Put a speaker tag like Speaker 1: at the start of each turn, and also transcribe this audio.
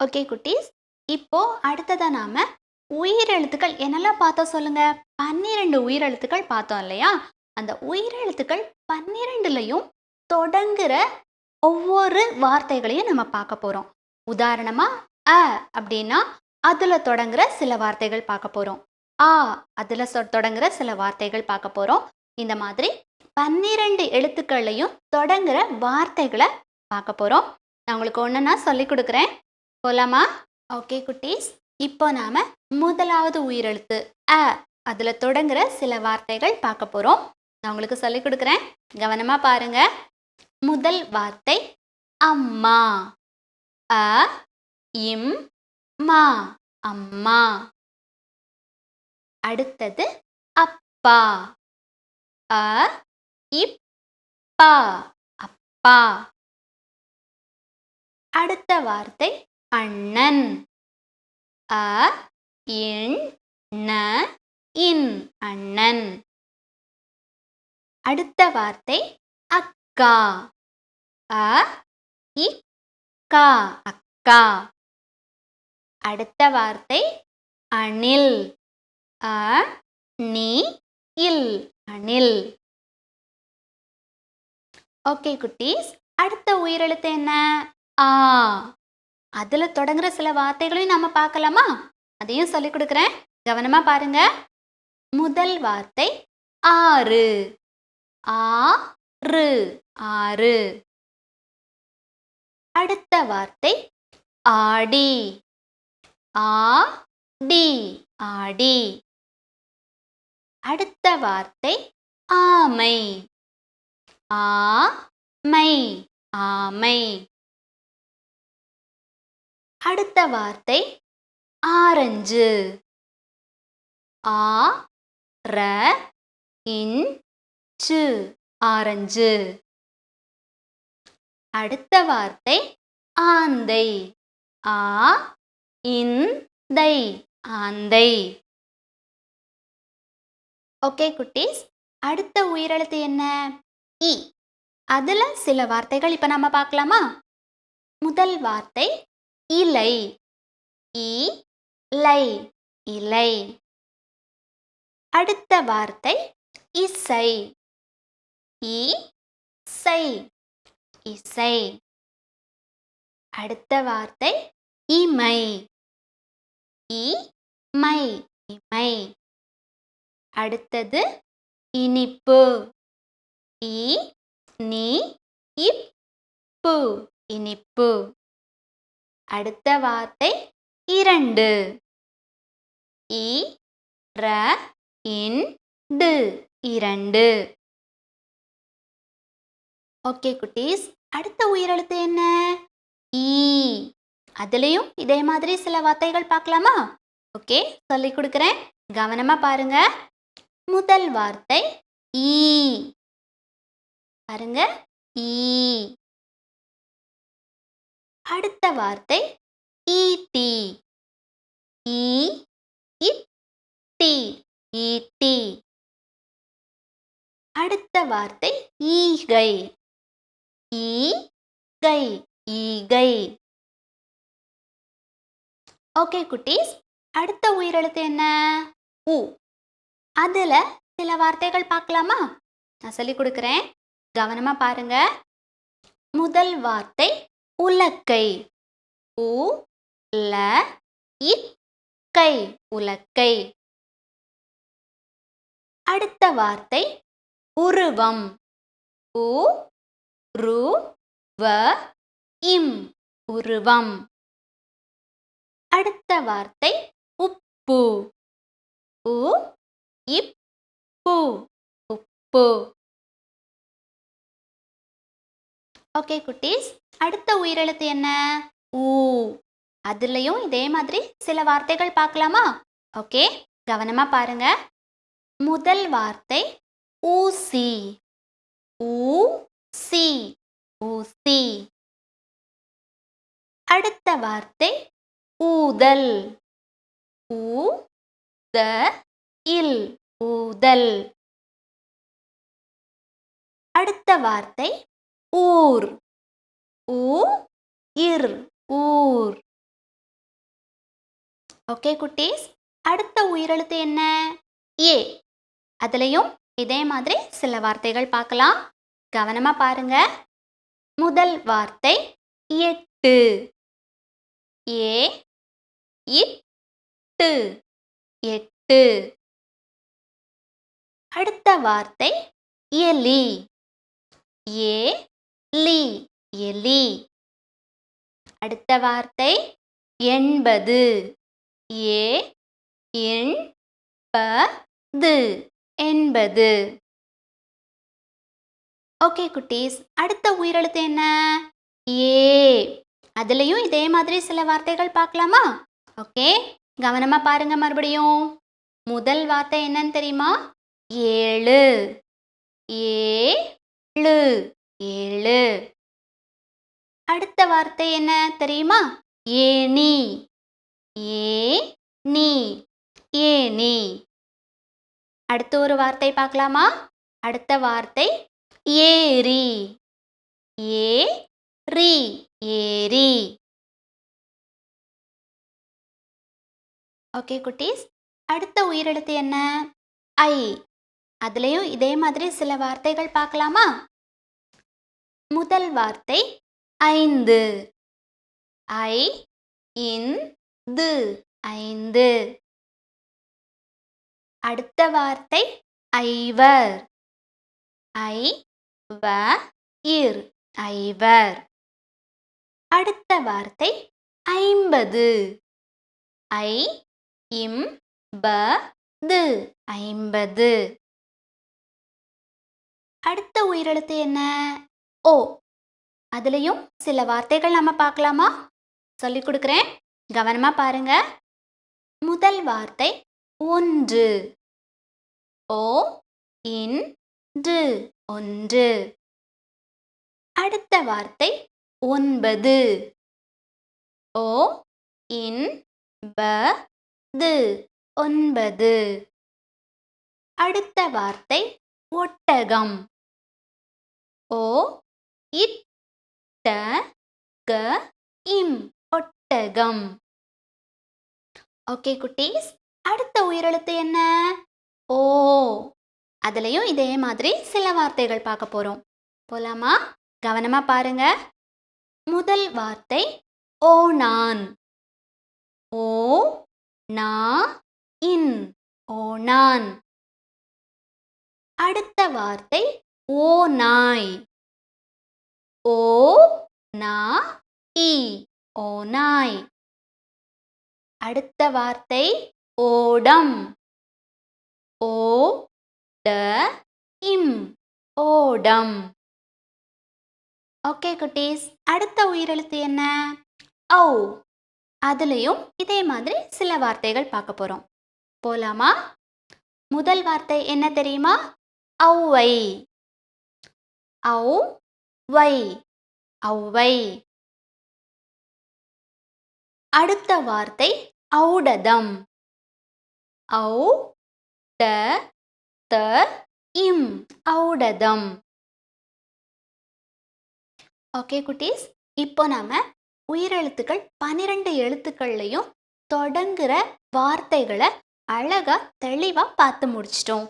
Speaker 1: Okay குட்டீஸ். இப்போ அடுத்ததாக நாம உயிரெழுத்துக்கள் என்னெல்லாம் பார்த்தோம் சொல்லுங்க? பன்னிரெண்டு உயிரெழுத்துக்கள் பார்த்தோம் இல்லையா? அந்த உயிரெழுத்துக்கள் பன்னிரெண்டுலையும் தொடங்குற ஒவ்வொரு வார்த்தைகளையும் நம்ம பார்க்க போகிறோம் உதாரணமாக அ அப்படின்னா அதில் தொடங்குற சில வார்த்தைகள் பார்க்க போகிறோம் ஆ அதில் சொ- தொடங்குற சில வார்த்தைகள் பார்க்க போகிறோம் இந்த மாதிரி பன்னிரெண்டு எழுத்துக்களையும் தொடங்குற வார்த்தைகளை பார்க்க போகிறோம் நான் உங்களுக்கு ஒன்றுன்னா சொல்லி கொடுக்குறேன். போலாமா? ஓகே குட்டீஸ். இப்போ நாம முதலாவது உயிரெழுத்து அ அதில் தொடங்குற சில வார்த்தைகள் பார்க்க போகிறோம் நான் உங்களுக்கு சொல்லிக் கொடுக்குறேன். கவனமாக பாருங்க. முதல் வார்த்தை அம்மா. அ இம் மா. அம்மா. அடுத்தது அப்பா. அ இப்பா அப்பா. அடுத்த வார்த்தை அண்ணன். அ இன் ந இன் அண்ணன். அடுத்த வார்த்தை அக்கா. அ இக் கா அக்கா. அடுத்த வார்த்தை அணில். அ நீ இல் அணில். ஓகே குட்டீஸ் அடுத்த உயிரெழுத்து என்ன? ஆ. அதுல தொடங்குற சில வார்த்தைகளையும் நாம பார்க்கலாமா? அதையும் சொல்லி கொடுக்குறேன். கவனமா பாருங்க. முதல் வார்த்தை ஆறு. ஆறு ஆறு. அடுத்த வார்த்தை ஆடி. ஆ டி. ஆடி. அடுத்த வார்த்தை ஆமை. ஆ மை. ஆமை. அடுத்த வார்த்தை ஆரஞ்சு. ஆ ர இன் சு ஆரஞ்சு. அடுத்த வார்த்தை ஆந்தை. ஆ இன் தை ஆந்தை. ஓகே குட்டீஸ் அடுத்த உயிரெழுத்து என்ன? இ. அதில் சில வார்த்தைகள் இப்போ நம்ம பார்க்கலாமா? முதல் வார்த்தை இலை இலை இலை. அடுத்த வார்த்தை இசை. இசை இசை. அடுத்த வார்த்தை இமை. இமை இமை. அடுத்தது இனிப்பு. இ நீ இப்பு இனிப்பு. அடுத்த வார்த்தை இரண்டு. இ ர இன் டு இரண்டு. ஓகே குட்டீஸ் அடுத்த உயிரெழுத்து என்ன? ஈ அதுலேயும் இதே மாதிரி சில வார்த்தைகள் பார்க்கலாமா? ஓகே சொல்லி கொடுக்குறேன். கவனமாக பாருங்க. முதல் வார்த்தை ஈ பாருங்க ஈ அடுத்த வார்த்தை ஈட்டி ஈ இட்டி ஈட்டி அடுத்த வார்த்தை ஈகை. ஈ கை ஈகை. ஓகே குட்டீஸ். அடுத்த உயிரெழுத்து என்ன? உ. அதில் சில வார்த்தைகள் பார்க்கலாமா? நான் சொல்லி கொடுக்குறேன். கவனமாக பாருங்க. முதல் வார்த்தை உலக்கை. உ ல இக்கை உலக்கை. அடுத்த வார்த்தை உருவம். உ ரு வ இம் உருவம். அடுத்த வார்த்தை உப்பு. உ இப்பு உப்பு. ஓகே குட்டீஸ். அடுத்த உயிரெழுத்து என்ன? ஊ. அதுலயும் இதே மாதிரி சில வார்த்தைகள் பார்க்கலாமா? ஓகே கவனமா பாருங்க. முதல் வார்த்தை ஊசி. ஊ சி ஊசி. அடுத்த வார்த்தை ஊதல். ஊ த இல் ஊதல். அடுத்த வார்த்தை ஊர். ஊ இர் ஊர். ஓகே குட்டீஸ். அடுத்த உயிரெழுத்து என்ன? ஏ. அதுலேயும் இதே மாதிரி சில வார்த்தைகள் பார்க்கலாம். கவனமாக பாருங்க. முதல் வார்த்தை எட்டு. ஏ இட்டு எட்டு. அடுத்த வார்த்தை எலி. ஏ லி எலி. அடுத்த வார்த்தை எண்பது. ஏ எண் ப து எண்பது. ஓகே குட்டீஸ் அடுத்த உயிரெழுத்து என்ன? ஏ. அதுலேயும் இதே மாதிரி சில வார்த்தைகள் பார்க்கலாமா? ஓகே கவனமா பாருங்க மறுபடியும். முதல் வார்த்தை என்னன்னு தெரியுமா? ஏழு. ஏழு. ஏழு. அடுத்த வார்த்தை என்ன தெரியுமா? ஏனி ஏ நீ ஏனி அடுத்த ஒரு வார்த்தை பார்க்கலாமா? அடுத்த வார்த்தை ஏரி. ஏ ரி ஏரி. ஓகே குட்டீஸ். அடுத்த உயிரெழுத்து என்ன? ஐ. அதுலேயும் இதே மாதிரி சில வார்த்தைகள் பார்க்கலாமா? முதல் வார்த்தை ஐந்து. ஐ இன் து. ஐந்து. அடுத்த வார்த்தை ஐவர். ஐ வ இர். ஐவர். அடுத்த வார்த்தை ஐம்பது. ஐ இம் ப து. ஐம்பது. அடுத்த உயிரெழுத்து என்ன? ஓ அதுலேயும் சில வார்த்தைகள் நம்ம பார்க்கலாமா? சொல்லி கொடுக்குறேன். கவனமாக பாருங்க. முதல் வார்த்தை ஒன்று ஓ இன் டு ஒன்று அடுத்த வார்த்தை ஒன்பது ஓ இன் ப து ஒன்பது அடுத்த வார்த்தை ஒட்டகம் ஓ இட்ட க இம் ஒட்டகம். ஓகே குட்டீஸ் அடுத்த உயிரெழுத்து என்ன? ஓ அதுலேயும் இதே மாதிரி சில வார்த்தைகள் பார்க்க போகிறோம் போலாமா? கவனமாக பாருங்க. முதல் வார்த்தை ஓ நான். ஓ நா இன் ஓ நான். அடுத்த வார்த்தை ஓ நாய். ஓ நா இ ஓ நாய். அடுத்த வார்த்தை ஓடம். ஓ ட இம் ஓடம். ஓகே குட்டீஸ் அடுத்த உயிரெழுத்து என்ன? ஓ அதுலேயும் இதே மாதிரி சில வார்த்தைகள் பார்க்க போகிறோம் போலாமா? முதல் வார்த்தை என்ன தெரியுமா? ஔவை. ஔ வை ஔவை. அடுத்த வார்த்தை ஔடதம். ஔ ட த இம் ஔடதம். ஓகே குட்டீஸ் இப்போ நாம உயிரெழுத்துக்கள் பன்னிரெண்டு எழுத்துக்கள்லையும் தொடங்குற வார்த்தைகளை அழகா தெளிவா பார்த்து முடிச்சிட்டோம்.